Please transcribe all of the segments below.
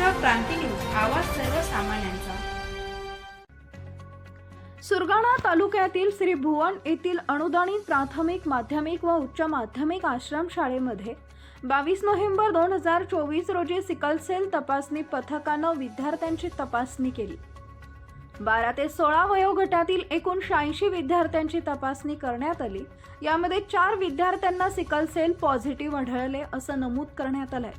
महाराष्ट्र क्रांती news आवाज सर्वसामान्यांचा. सुरगाणा तालुक्यातील श्री भुवन येथील अनुदानित प्राथमिक माध्यमिक व उच्च माध्यमिक आश्रम शाळेमध्ये बावीस नोव्हेंबर दोन हजार चोवीस रोजी सिकलसेल तपासणी पथकानं विद्यार्थ्यांची तपासणी केली. बारा ते सोळा वयोगटातील एकूण शहाऐंशी विद्यार्थ्यांची तपासणी करण्यात आली. यामध्ये चार विद्यार्थ्यांना सिकलसेल पॉझिटिव्ह आढळले असं नमूद करण्यात आलंय.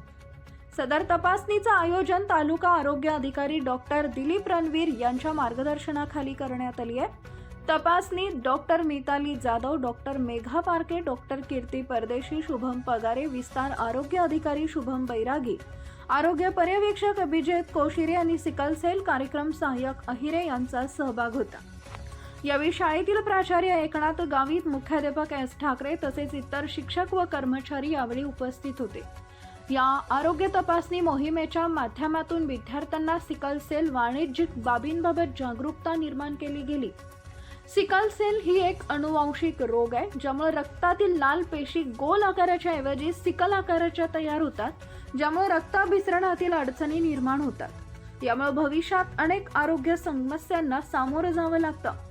सदर तपासणीचं आयोजन तालुका आरोग्य अधिकारी डॉक्टर दिलीप रणवीर यांच्या मार्गदर्शनाखाली करण्यात आली आहे. तपासणी doctor Mitali Jadhav doctor Megha Parke doctor Kirti Pardeshi Shubham Pagare विस्तार आरोग्य अधिकारी शुभम बैरागी आरोग्य पर्यवेक्षक अभिजित कोशिरे आणि सिकलसेल कार्यक्रम सहाय्यक अहिरे यांचा सहभाग होता. यावेळी शाळेतील प्राचार्य एकनाथ गावित मुख्याध्यापक एस ठाकरे तसेच इतर शिक्षक व कर्मचारी यावेळी उपस्थित होते. या आरोग्य तपासणी मोहिमेच्या माध्यमातून विद्यार्थ्यांना सिकल सेल वाणिज्यिक बाबींबाबत जागरूकता निर्माण केली गेली. सिकल सेल ही एक अनुवांशिक रोग आहे ज्यामुळे रक्तातील लाल पेशी गोल आकाराच्या ऐवजी सिकल आकाराच्या तयार होतात ज्यामुळे रक्ताभिसरणातील अडचणी निर्माण होतात. यामुळे भविष्यात अनेक आरोग्य समस्यांना सामोरं जावं लागतं.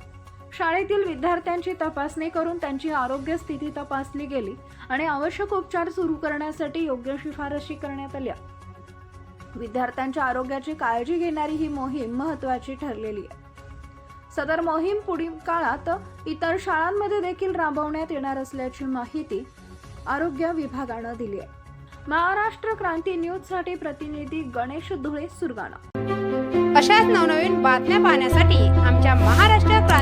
शाळेतील विद्यार्थ्यांची तपासणी करून त्यांची आरोग्य स्थिती तपासली गेली आणि आवश्यक उपचार सुरू करण्यासाठी योग्य शिफारशी करण्यात आल्या. विद्यार्थ्यांच्या आरोग्याची काळजी घेणारी ही मोहीम महत्वाची ठरलेली आहे. सदर मोहीम पुढील काळात इतर शाळांमध्ये देखील राबवण्यात येणार असल्याची माहिती आरोग्य विभागानं दिली आहे. महाराष्ट्र क्रांती न्यूजसाठी प्रतिनिधी गणेश धुळे सुरगाणा. अशाच नवनवीन बातम्या पाहण्यासाठी